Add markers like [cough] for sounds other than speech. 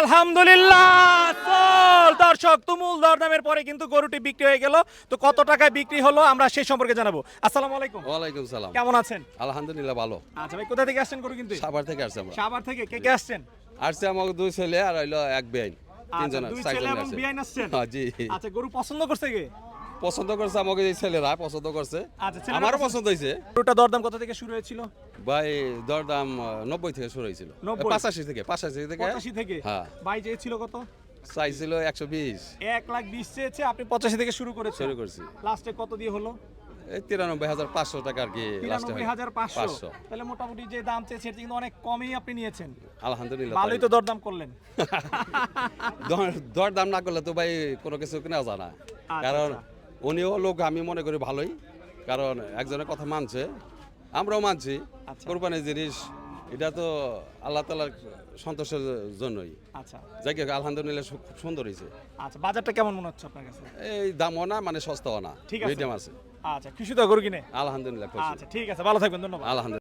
আলহামদুলিল্লাহ চল দর্শক তুমুল দরদামের পরে কিন্তু গরুটি বিক্রি হয়ে গেল। তো কত টাকায় বিক্রি হলো আমরা সেই সম্পর্কে জানাব। আসসালামু আলাইকুম। ওয়ালাইকুম সালাম। কেমন আছেন? আলহামদুলিল্লাহ ভালো। আচ্ছা ভাই কোথা থেকে আসছেন গরু কিন্তু? সাভার থেকে আসছি আমরা। সাভার থেকে কে কে আসছেন? আসছে আমাকে দুই ছেলে আর হইল এক বেআইন আচ্ছা, তিনজন দুই ছেলে এবং আসছে। আসছেন হ্যাঁ, জি। আচ্ছা গরু পছন্দ করছে কে? পছন্দ করছে আমাকে এই ছেলেরা পছন্দ করছে। আচ্ছা, আমারও পছন্দ- হয়েছে। গরুটা দরদাম কত থেকে শুরু হয়েছিল? ভাই দরদাম নব্বই থেকে শুরু হয়েছিল। 90? পাঁচাশি থেকে পাঁচাশি থেকে। পঁচাশি থেকে? হ্যাঁ। বাই চেয়েছিল কত? চাইছিল একশো বিশ। এক লাখ বিশ চেয়েছে আপনি পঁচাশি থেকে শুরু করেছেন। শুরু করছি। লাস্টে কত দিয়ে হলো? এই তিরানব্বই হাজার পাঁচশো টাকা আর কি লাস্টে তিরানব্বই হাজার পাঁচশো। পাঁচশো। তাহলে মোটামুটি যে দাম চেয়েছে সেটা কিন্তু অনেক কমই আপনি নিয়েছেন। আলহামদুলিল্লাহ ভালোই তো দরদাম করলেন। [laughs] দরদাম না করলে তো ভাই কোনো কিছু কেনা জানা কারণ উনিও লোক আমি মনে করি ভালোই। কারণ একজনের কথা মানছে আমরাও মানছি। আচ্ছা। কোরবানির জিনিস এটা তো আল্লাহ তালার সন্তোষের জন্যই। আচ্ছা। যাই হোক আলহামদুলিল্লাহ খুব সুন্দর হয়েছে আচ্ছা বাজারটা কেমন মনে হচ্ছে আপনার কাছে? এই দামও না মানে সস্তাও না। ঠিক আছে। মিডিয়াম আছে। আচ্ছা কৃষি তো গরু কিনে? আলহামদুলিল্লাহ আচ্ছা ঠিক আছে ভালো থাকবেন ধন্যবাদ। আলহামদুলিল্লাহ।